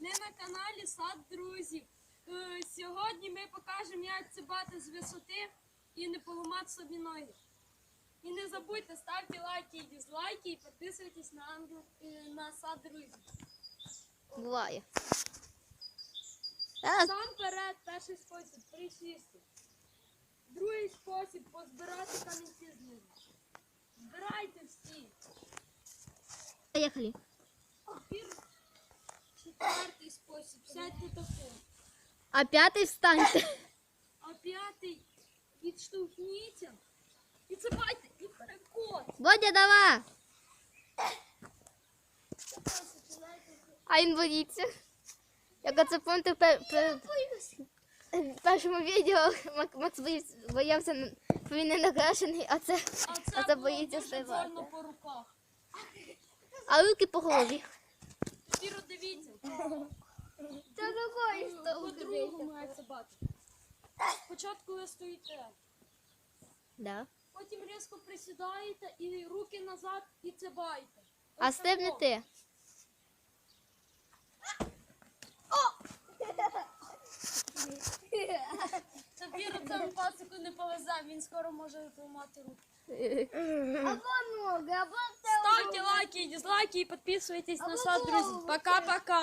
Ми на каналі Сад друзів. Е, Сьогодні ми покажемо, як цибати з висоти і не поламати собі ноги. І не забудьте, ставте лайки і дизлайки і підписуйтесь на, ангел, е, на сад друзів. Буває. Сам перед перший спосіб присісти. Другий спосіб позбирати камінці з ними. Збирайте всі. поїхали. Четвертий спосіб. Сядьте таку. А п'ятий встаньте. А п'ятий відштовхніться і цепайте і перекот. Бодя, давай. А він боїться. Як оце пам'ятаю, в першому відео Мак- Макс боявся, бо він не накрашений, а це, А а це це було боїться дуже по руках. А руки по голові. Це такої По-другому має цибати. Спочатку ви стоїте, Да. потім різко присідаєте і руки назад і цибаєте. А Ось стеб не тако. ти. Тепер цьому пацику не повезе, він скоро може зламати руки. Або ноги, або Ставте лайки дизлайки і підписуйтесь на сад, друзі. Пока-пока.